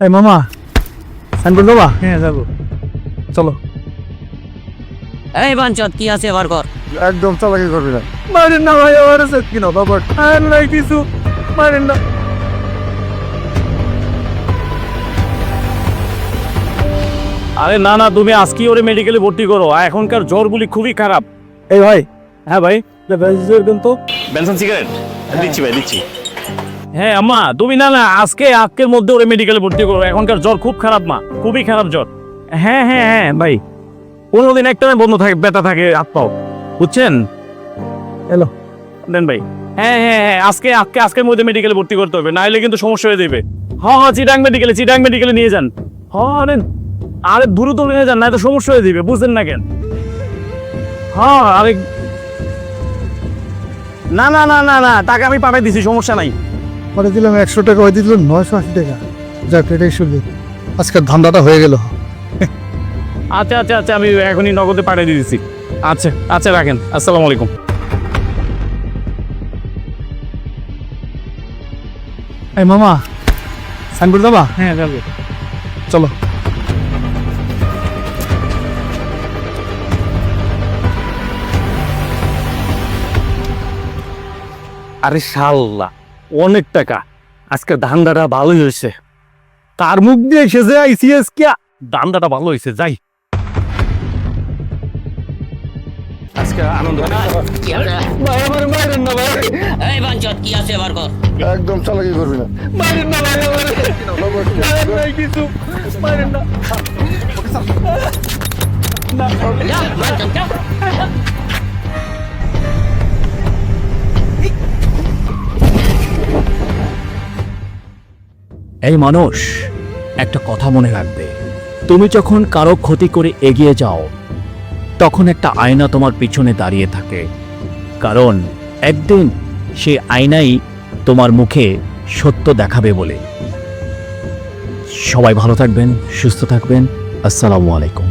এই মামা সাইনবোর্ড দেবা হ্যাঁ যাব চলো এই বাঞ্চত কি আছে এবার কর একদম চালাকি করবি না মারেন না ভাই আমার আছে কি না বাবা আর নাই কিছু মারেন না আরে না না তুমি আজকে ওরে মেডিকেলে ভর্তি করো এখনকার জ্বরগুলি খুবই খারাপ এই ভাই হ্যাঁ ভাই তো বেনসন সিগারেট দিচ্ছি ভাই দিচ্ছি হ্যাঁ আম্মা তুমি না না আজকে আজকের মধ্যে ওরে মেডিকেলে ভর্তি করো। এখনকার জ্বর খুব খারাপ মা। খুবই খারাপ জ্বর। হ্যাঁ হ্যাঁ হ্যাঁ ভাই। পনেরো দিন একটা বন্ধ থাকে ব্যথা থাকে হাত পাও। বুঝছেন? এলো। দেন ভাই। হ্যাঁ হ্যাঁ হ্যাঁ আজকে আজকে আজকের মধ্যে মেডিকেলে ভর্তি করতে হবে নাহলে কিন্তু সমস্যা হয়ে যাবে। হ্যাঁ হ্যাঁ চিটাং মেডিকেলে চিটাং মেডিকেলে নিয়ে যান। হ্যাঁ আরে আরে দ্রুত নিয়ে যান না তো সমস্যা হয়ে যাবে বুঝছেন না কেন। হ্যাঁ আরে না না না না না টাকা আমি পাঠাই দিছি সমস্যা নাই। পরে দিলাম একশো টাকা ওই দিলাম নয়শো আশি টাকা। যাক এটাই শুনলি আজকের ধান্দাটা হয়ে গেল। আচ্ছা আচ্ছা আচ্ছা আমি এখনই নগদে পাঠিয়ে দিয়েছি আচ্ছা আচ্ছা রাখেন। আসসালামু আলাইকুম। এই মামা সাইনবোর্ড দেবা হ্যাঁ যাব। চলো। আরে শাল্লা। অনেক টাকা। আজকে ধান্দাটা ভালোই হয়েছে। তার মুখ দিয়ে এসেছে আইসিএস কে ধান্দাটা ভালো হয়েছে যাই। আজকে আনন্দ কি আছে এই বাঞ্চত কি আছে এবার কর? একদম চালাকি করবি না। যা। এই মানুষ, একটা কথা মনে রাখবে। তুমি যখন কারও ক্ষতি করে এগিয়ে যাও, তখন একটা আয়না তোমার পিছনে দাঁড়িয়ে থাকে। কারণ একদিন সে আয়নাই তোমার মুখে সত্য দেখাবে বলে। সবাই ভালো থাকবেন, সুস্থ থাকবেন। আসসালামু আলাইকুম।